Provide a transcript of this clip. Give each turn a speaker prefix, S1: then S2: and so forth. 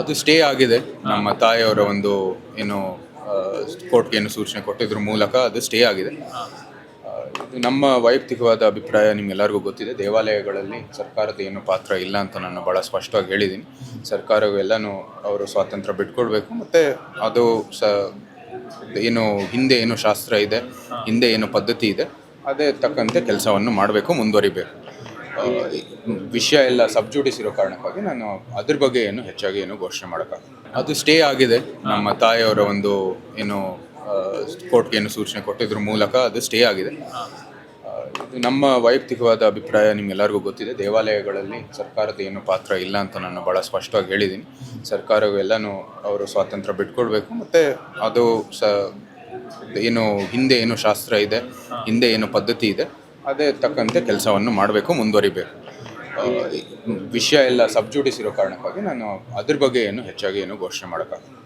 S1: ಅದು ಸ್ಟೇ ಆಗಿದೆ. ನಮ್ಮ ತಾಯಿಯವರ ಒಂದು, ಏನು ಕೋರ್ಟ್ಗೆ ಏನು ಸೂಚನೆ ಕೊಟ್ಟಿದ್ರ ಮೂಲಕ ಅದು ಸ್ಟೇ ಆಗಿದೆ. ಇದು ನಮ್ಮ ವೈಯಕ್ತಿಕವಾದ ಅಭಿಪ್ರಾಯ ನಿಮ್ಗೆಲ್ಲರಿಗೂ ಗೊತ್ತಿದೆ. ದೇವಾಲಯಗಳಲ್ಲಿ ಸರ್ಕಾರದ ಏನು ಪಾತ್ರ ಇಲ್ಲ ಅಂತ ನಾನು ಭಾಳ ಸ್ಪಷ್ಟವಾಗಿ ಹೇಳಿದ್ದೀನಿ. ಸರ್ಕಾರವು ಎಲ್ಲನೂ ಅವರು ಸ್ವಾತಂತ್ರ್ಯ ಬಿಟ್ಕೊಡ್ಬೇಕು. ಮತ್ತು ಅದು ಸ, ಏನು, ಹಿಂದೆ ಏನು ಶಾಸ್ತ್ರ ಇದೆ, ಹಿಂದೆ ಏನು ಪದ್ಧತಿ ಇದೆ, ಅದೇ ತಕ್ಕಂತೆ ಕೆಲಸವನ್ನು ಮಾಡಬೇಕು, ಮುಂದುವರಿಬೇಕು. ವಿಷಯ ಎಲ್ಲ ಸಬ್ಜುಡಿಸ್ ಇರೋ ಕಾರಣಕ್ಕಾಗಿ ನಾನು ಅದ್ರ ಬಗ್ಗೆ ಏನು ಹೆಚ್ಚಾಗಿ ಏನು ಘೋಷಣೆ ಮಾಡೋಕ್ಕಾಗಲ್ಲ. ಅದು ಸ್ಟೇ ಆಗಿದೆ. ನಮ್ಮ ತಾಯಿಯವರ ಒಂದು ಏನು ಕೋರ್ಟ್ಗೆ ಏನು ಸೂಚನೆ ಕೊಟ್ಟಿದ್ರ ಮೂಲಕ ಅದು ಸ್ಟೇ ಆಗಿದೆ. ಇದು ನಮ್ಮ ವೈಯಕ್ತಿಕವಾದ ಅಭಿಪ್ರಾಯ ನಿಮ್ಗೆಲ್ಲರಿಗೂ ಗೊತ್ತಿದೆ. ದೇವಾಲಯಗಳಲ್ಲಿ ಸರ್ಕಾರದ ಏನು ಪಾತ್ರ ಇಲ್ಲ ಅಂತ ನಾನು ಭಾಳ ಸ್ಪಷ್ಟವಾಗಿ ಹೇಳಿದ್ದೀನಿ. ಸರ್ಕಾರವು ಎಲ್ಲನೂ ಅವರು ಸ್ವಾತಂತ್ರ್ಯ ಬಿಟ್ಕೊಡ್ಬೇಕು. ಮತ್ತು ಅದು ಸ, ಏನು ಹಿಂದೆ ಏನು ಶಾಸ್ತ್ರ ಇದೆ, ಹಿಂದೆ ಏನು ಪದ್ಧತಿ ಇದೆ ಅದೇ ತಕ್ಕಂತೆ ಕೆಲಸವನ್ನು ಮಾಡಬೇಕು, ಮುಂದುವರಿಬೇಕು. ವಿಷಯ ಎಲ್ಲ ಸಬ್ಜೂಡಿಸಿರೋ ಕಾರಣಕ್ಕಾಗಿ ನಾನು ಅದ್ರ ಬಗ್ಗೆ ಏನು ಹೆಚ್ಚಾಗಿ ಏನು ಘೋಷಣೆ ಮಾಡೋಕ್ಕಾಗಲ್ಲ.